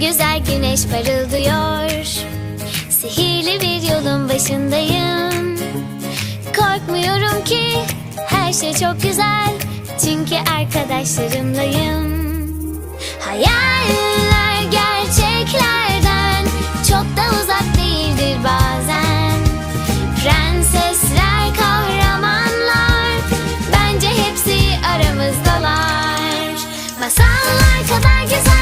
Güzel güneş parıldıyor. Sihirli bir yolun başındayım. Korkmuyorum ki her şey çok güzel. Çünkü arkadaşlarımlayım. Hayaller gerçeklerden çok da uzak değildir bazen. Prensesler, kahramanlar bence hepsi aramızdalar. Masallar kadar güzel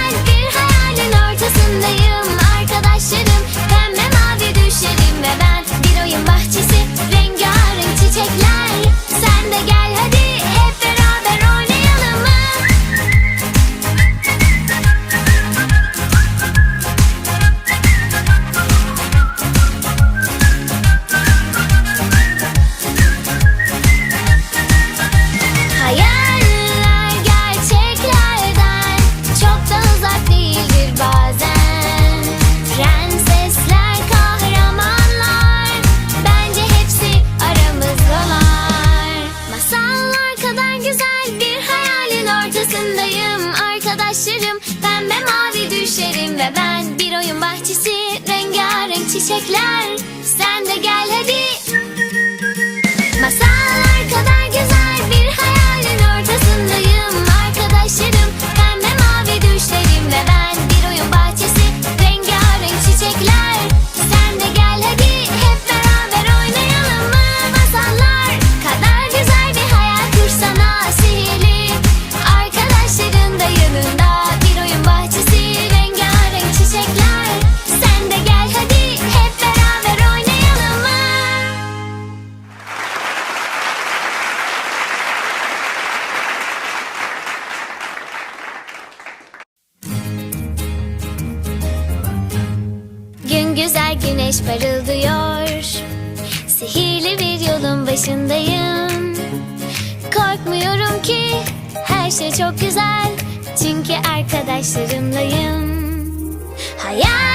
ortasındayım Arkadaşlarım. Pembe mavi düşlerim ve ben bir oyun bahçesi rengarenk çiçekler güneş parıldıyor. Sihirli bir yolun başındayım. Korkmuyorum ki her şey çok güzel. Çünkü arkadaşlarımlayım. Hayaller